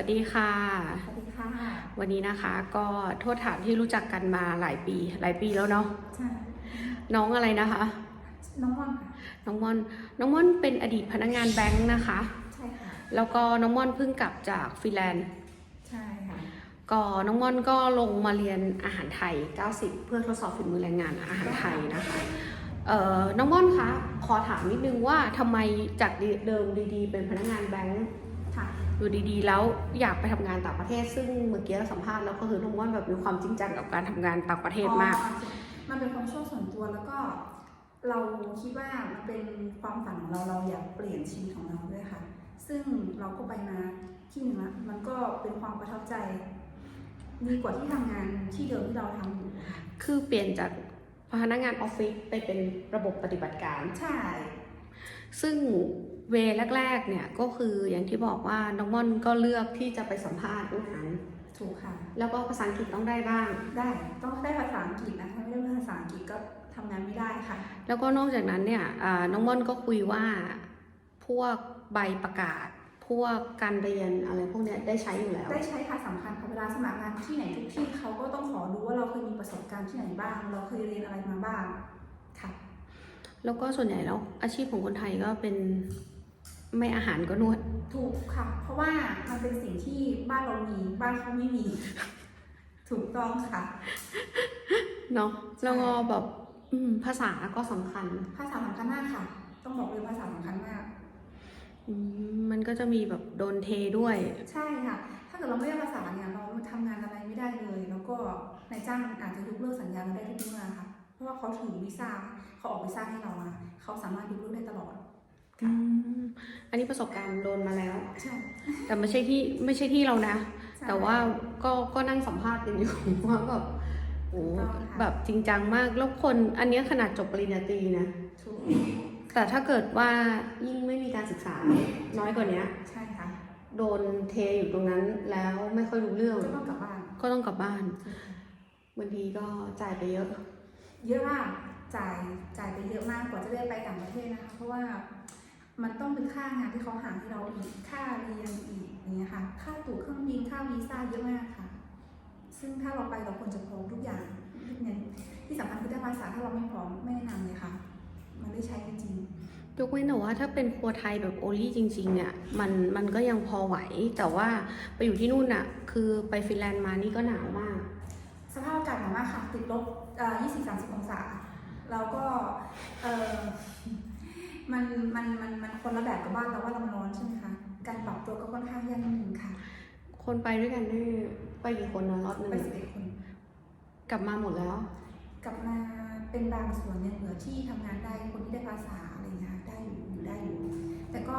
วัสดีค่ะ สวัสดีค่ะ วันนี้นะคะ ก็โทษฐานที่รู้จักกันมาหลายปี หลายปีแล้วเนาะ ใช่ น้องอะไรนะคะ น้องม่อนค่ะน้องม่อน น้องม่อนเป็นอดีตพนักงานแบงค์นะคะ ใช่ค่ะ แล้วก็น้องม่อนเพิ่งกลับจากฟินแลนด์ ใช่ค่ะ ก็น้องม่อนก็ลงมาเรียนอาหารไทย 90 เพื่อทดสอบฝีมือแรงงานอาหารไทยนะคะเอ่อน้องม่อนคะ ขอถามนิดนึงว่าทำไมจากเดิมดีๆ เป็นพนักงานแบงค์ค่ะ อยู่ดีๆ แล้วอยากไปทำงานต่างประเทศ ซึ่งเมื่อกี้เราสัมภาษณ์แล้วก็คือน้องม่อนแบบมีความจริงจังกับการทำงานต่างประเทศมากอ๋อมันเป็นความชอบส่วนตัวแล้วก็ เราคิดว่ามันเป็นความฝันของเราเราอยากเปลี่ยนชีวิตของเราด้วยค่ะ ซึ่งเราก็ไปมาที่หนึ่งละมันก็เป็นความประทับใจดีกว่าที่ทำงานที่เดิมที่เราทำอยู่ค่ะคือเปลี่ยนจากพนักงานออฟฟิศไปเป็นระบบปฏิบัติการ ใช่ ซึ่ง เวแรกๆเนี่ยก็คืออย่างที่บอกว่าน้องม่อนก็เลือกที่จะไปสัมภาษณ์งานถูกค่ะ แล้วก็ภาษาอังกฤษต้องได้บ้าง ได้ต้องได้ภาษาอังกฤษนะถ้าไม่ได้ภาษาอังกฤษก็ทำงานไม่ได้ค่ะ แล้วก็นอกจากนั้นเนี่ยอ่าน้องม่อนก็คุยว่าพวกใบประกาศ พวกการเรียนอะไรพวกเนี้ยได้ใช้อยู่แล้ว ได้ใช้ค่ะสำคัญค่ะเวลาสมัครงานที่ไหนทุกที่เขาก็ต้องขอดูว่าเราเคยมีประสบการณ์ที่ไหนบ้าง เราเคยเรียนอะไรมาบ้างค่ะแล้วก็ส่วนใหญ่แล้วอาชีพของคนไทยก็เป็น ไม่อาหารก็นวด ถูกค่ะ เพราะว่ามันเป็นสิ่งที่บ้านเรามีบ้านเขาไม่มี ถูกต้องค่ะ เนาะใช่แล้วก็แบบอืมภาษาก็สำคัญ ภาษาสำคัญมากค่ะ ต้องบอกเลยภาษาสำคัญมาก อืมมันก็จะมีแบบโดนเทด้วย ใช่ค่ะ ถ้าเกิดเราไม่ได้ภาษาเนี่ยเราทำงานอะไรไม่ได้เลย แล้วก็นายจ้างอาจจะยกเลิกสัญญาเราได้ทุกเมื่อค่ะ เพราะว่าเขาถือวีซ่าเขาออกวีซ่าให้เรามาเขาสามารถยกเลิกได้ตลอดอืม อันนี้ประสบการณ์โดนมาแล้ว ใช่ แต่ไม่ใช่ที่ไม่ใช่ที่เรานะ ใช่ แต่ว่าก็ก็นั่งสัมภาษณ์กันอยู่ ว่าแบบโอ้ถูกต้องค่ะ แบบจริงจังมากแล้วคนอันเนี้ยขนาดจบปริญญาตรีนะ ถูกแต่ถ้าเกิดว่ายิ่งไม่มีการศึกษา น้อยกว่าเนี้ย ใช่ค่ะโดนเทอยู่ตรงนั้นแล้วไม่ค่อยรู้เรื่อง ก็ต้องกลับบ้าน ก็ต้องกลับบ้านบางทีก็จ่ายไปเยอะ เยอะมากจ่ายจ่ายไปเยอะมากกว่าจะได้ไปต่างประเทศนะคะ เพราะว่า มันต้องเป็นค่างานที่เขาหาให้เราอีก ค่าเรียนอีกอย่างเงี้ยค่ะ ค่าตั๋วเครื่องบิน ค่าวีซ่าเยอะมากค่ะ ซึ่งถ้าเราไปเราควรจะพร้อมทุกอย่างเนี่ยที่สำคัญคือได้ภาษาถ้าเราไม่พร้อมไม่แนะนำเลยค่ะ มันได้ใช้จริงยกเว้นแต่ว่าถ้าเป็นครัวไทยแบบโอลี่จริง ๆ เนี่ย มันมันก็ยังพอไหว แต่ว่าไปอยู่ที่นู่นอะคือไปฟินแลนด์มานี่ก็หนาวมากๆสภาพอากาศหนาวมากค่ะ ติดลบเอ่อ20-30องศา แล้วก็เออ มันมันมันมันคนละแบบกับบ้านเราว่าเรามันร้อนใช่ไหมคะ การปรับตัวก็ค่อนข้างยากนิดนึงค่ะ คนไปด้วยกันนี่ไปกี่คนนะรอบหนึ่งไปสิบเอ็ดคน กลับมาหมดแล้ว กลับมาเป็นบางส่วนเนี่ยเหลือที่ทำงานได้คนที่ได้ภาษาอะไรอย่างเงี้ยค่ะได้อยู่อยู่ได้อยู่ แต่ก็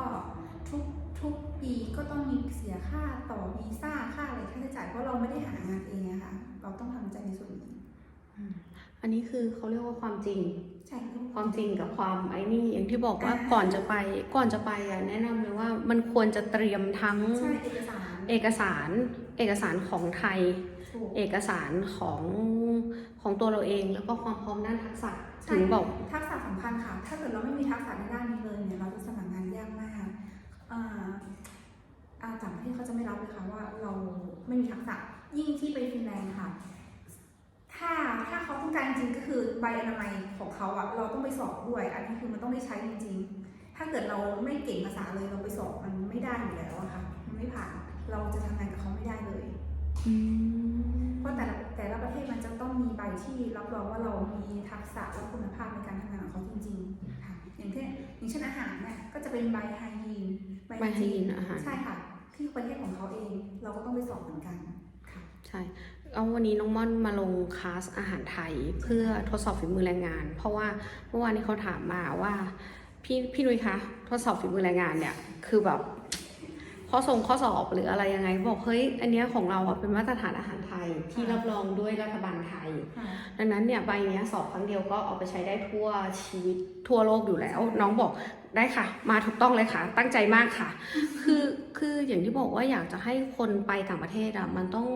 ทุกทุกปีก็ต้องมีเสียค่าต่อวีซ่าค่าอะไรค่าใช้จ่ายเพราะเราไม่ได้หางานเองอะค่ะ เราต้องทำใจในส่วนนี้ อันนี้คือเขาเรียกว่าความจริง ใช่ค่ะความจริงกับความไอ้นี่อย่างที่บอกว่าอ่าก่อนจะไปก่อนจะไปอะแนะนำเลยว่ามันควรจะเตรียมทั้งใช่เอกสารเอกสารเอกสารของไทยถูกเอกสารของของตัวเราเองแล้วก็ความพร้อมด้านทักษะใช่ถึงบอกทักษะสำคัญค่ะ ถ้าเกิดเราไม่มีทักษะในด้านนี้เลยเนี่ยเราจะสมัครงานยากมากอ่าอาต่างประเทศเขาจะไม่รับเลยค่ะว่าเราไม่มีทักษะยิ่งที่ไปฟินแลนด์ค่ะ ถ้าถ้าเขาต้องการจริงก็คือใบอนามัยของเขาอะเราต้องไปสอบด้วย อันนี้คือมันต้องได้ใช้จริง ๆ ถ้าเกิดเราไม่เก่งภาษาเลยเราไปสอบมันไม่ได้อยู่แล้วอะค่ะมันไม่ผ่านเราจะทำงานกับเขาไม่ได้เลยเพราะแต่ละแต่ละประเทศมันจะต้องมีใบที่รับรองว่าเรามีทักษะและคุณภาพในการทำงานของเขาจริงๆค่ะอย่างเช่นอย่างเช่นอาหารเนี่ยก็จะเป็นใบไฮยีนใบไฮยีนอาหารใช่ค่ะที่ประเทศของเขาเองเราก็ต้องไปสอบเหมือนกันค่ะใช่ เอาวันนี้น้องม่อนมาลงคลาสอาหารไทยเพื่อทดสอบฝีมือแรงงาน เพราะว่าเมื่อวานนี้เขาถามมาว่า พี่พี่นุ้ยคะทดสอบฝีมือแรงงานเนี่ยคือแบบข้อส่งข้อสอบหรืออะไรยังไงบอกเฮ้ยอันเนี้ยของเราอะเป็นมาตรฐานอาหารไทยที่รับรองด้วยรัฐบาลไทย ดังนั้นเนี่ยใบเนี้ยสอบครั้งเดียวก็เอาไปใช้ได้ทั่วชีวิตทั่วโลกอยู่แล้ว น้องบอกได้ค่ะ มาถูกต้องเลยค่ะ ตั้งใจมากค่ะ คือคืออย่างที่บอกว่าอยากจะให้คนไปต่างประเทศอะมันต้อง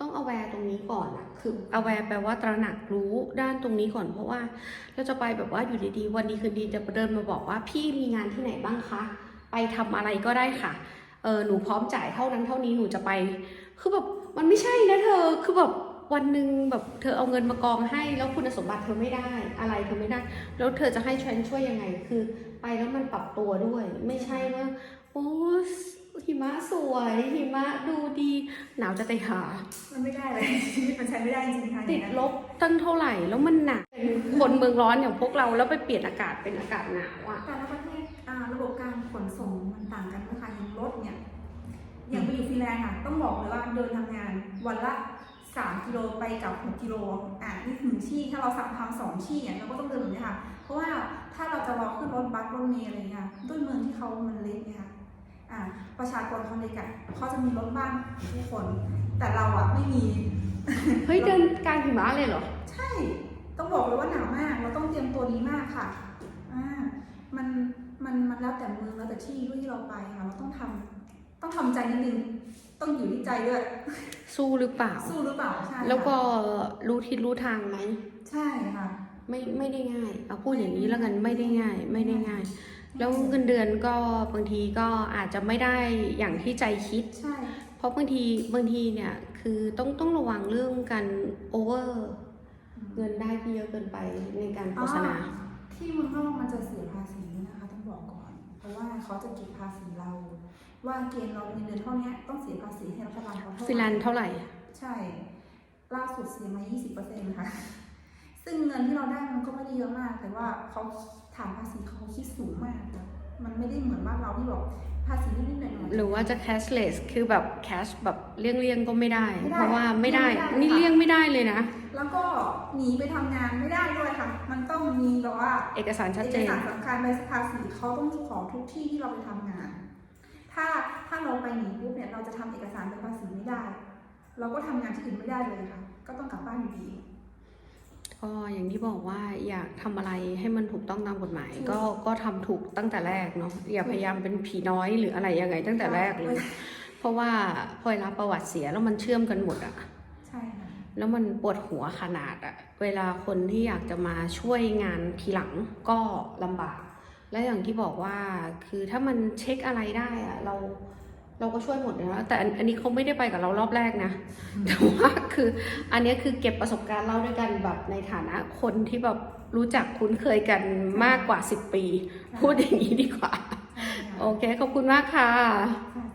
ต้องเอาแวร์ตรงนี้ก่อนอะคือเอาแวร์แปลว่าตระหนักรู้ด้านตรงนี้ก่อน เพราะว่าเราจะไปแบบว่าอยู่ดีๆ วันดีคืนดีจะเดินมาบอกว่าพี่มีงานที่ไหนบ้างคะ ไปทำอะไรก็ได้ค่ะ เออหนูพร้อมจ่ายเท่านั้นเท่านี้หนูจะไป คือแบบมันไม่ใช่นะเธอ คือแบบวันหนึ่งแบบเธอเอาเงินมากองให้ แล้วคุณสมบัติเธอไม่ได้อะไรเธอไม่ได้ แล้วเธอจะให้เทรนช่วยยังไง คือ ไปแล้วมันปรับตัวด้วย ไม่ใช่ว่าโอ้ หิมะสวยหิมะดูดีหนาวจะตายหามันไม่ได้เลยชีวิตมันใช้ไม่ได้จริงๆค่ะติดอย่างนั้นลบตั้งเท่าไหร่แล้วมันหนักเป็นคนเมืองร้อนอย่างพวกเราแล้วไปเปลี่ยนอากาศเป็นอากาศหนาวอะแต่ละประเทศอ่าระบบการขนส่งมันต่างกันนะคะอย่างรถเนี่ยอย่างไปอยู่ฟินแลนด์ค่ะต้องบอกเลยว่าเดินทำงานวันละ3กิโลไปกับ 6กิโลอะนี่หนึ่งที่ถ้าเราสั่งทำสองที่เนี่ยเราก็ต้องเดินแบบนี้ค่ะ เพราะว่าถ้าเราจะรอขึ้นรถบัสรถเมล์อะไรเงี้ยด้วยเมืองที่เขามันเล็กเนี่ยค่ะอ่า ประชากรเขาเล็กอะเขาจะมีรถบ้านทุกคน แต่เราอะไม่มี เฮ้ย เดินกลางหิมะเลยเหรอ ใช่ ต้องบอกเลยว่าหนาวมาก เราต้องเตรียมตัวดีมากค่ะ อ่า มันมันมันแล้วแต่เมืองแล้วแต่ที่ด้วยที่เราไปค่ะเราต้องทำต้องทำใจนิดนึงต้องอยู่ที่ใจด้วย สู้หรือเปล่า สู้หรือเปล่าใช่ค่ะแล้วก็รู้ทิศรู้ทางไหมใช่ค่ะไม่ไม่ได้ง่าย เอาพูดอย่างนี้แล้วกันไม่ได้ง่าย ไม่ได้ง่าย แล้วเงินเดือนก็บางทีก็อาจจะไม่ได้อย่างที่ใจคิด ใช่ เพราะบางทีบางทีเนี่ยคือต้องต้องระวังเรื่องการโอเวอร์เงินได้ที่เยอะเกินไปในการโฆษณาอ๋อที่เมืองนอกมันจะเสียภาษีนะคะต้องบอกก่อน เพราะว่าเขาจะเก็บภาษีเรา ว่าเกณฑ์เราเงินเดือนเท่านี้ต้องเสียภาษีให้รัฐบาลเขาเท่าไหร่ฟินแลนด์เท่าไหร่ ใช่ ล่าสุดเสียมา 20%ค่ะ ซึ่งเงินที่เราได้มันก็ไม่ได้เยอะมาก แต่ว่าเขา ฐานภาษีเขาคิดสูงมากค่ะมันไม่ได้เหมือนบ้านเราที่บอกภาษีนิดๆหน่อยๆ หรือว่าจะ cashless คือแบบ cash แบบเลี่ยงเลี่ยงๆก็ไม่ได้ ไม่ได้เพราะว่าไม่ได้เลี่ยงไม่ได้ นี่ค่ะเลี่ยงไม่ได้เลยนะ แล้วก็หนีไปทำงานไม่ได้ด้วยค่ะ มันต้องมีแบบว่า เอกสารชัดเอเจกนสารสำคัญใบภาษีเขาต้องขอทุกที่ที่เราไปทำงาน ถ้าถ้าเราไปหนีปุ๊บเนี่ยเราจะทำเอกสารใบภาษีไม่ได้ เราก็ทำงานที่อื่นไม่ได้เลยค่ะ ก็ต้องกลับบ้านอยู่ดี ก็อย่างที่บอกว่าอยากทำอะไรให้มันถูกต้องตามกฎหมายถูกก็ก็ทำถูกตั้งแต่แรกเนาะอย่าพยายามเป็นผีน้อยหรืออะไรยังไงตั้งแต่แรกเลย เพราะว่าพอเวลาประวัติเสียแล้วมันเชื่อมกันหมดอะใช่ค่ะแล้วมันปวดหัวขนาดอะเวลาคนที่อยากจะมาช่วยงานทีหลังก็ลำบาก และอย่างที่บอกว่าคือถ้ามันเช็คอะไรได้อะเรา เราก็ช่วยหมดเลยนะแต่อันอันนี้เขาไม่ได้ไปกับเรารอบแรกนะแต่ว่าคืออันเนี้ยคือเก็บประสบการณ์เล่าด้วยกันแบบในฐานะคนที่แบบรู้จักคุ้นเคยกันมากกว่า 10 ปี พูดอย่างนี้ดีกว่าใช่ค่ะโอเค ขอบคุณมากค่ะค่ะ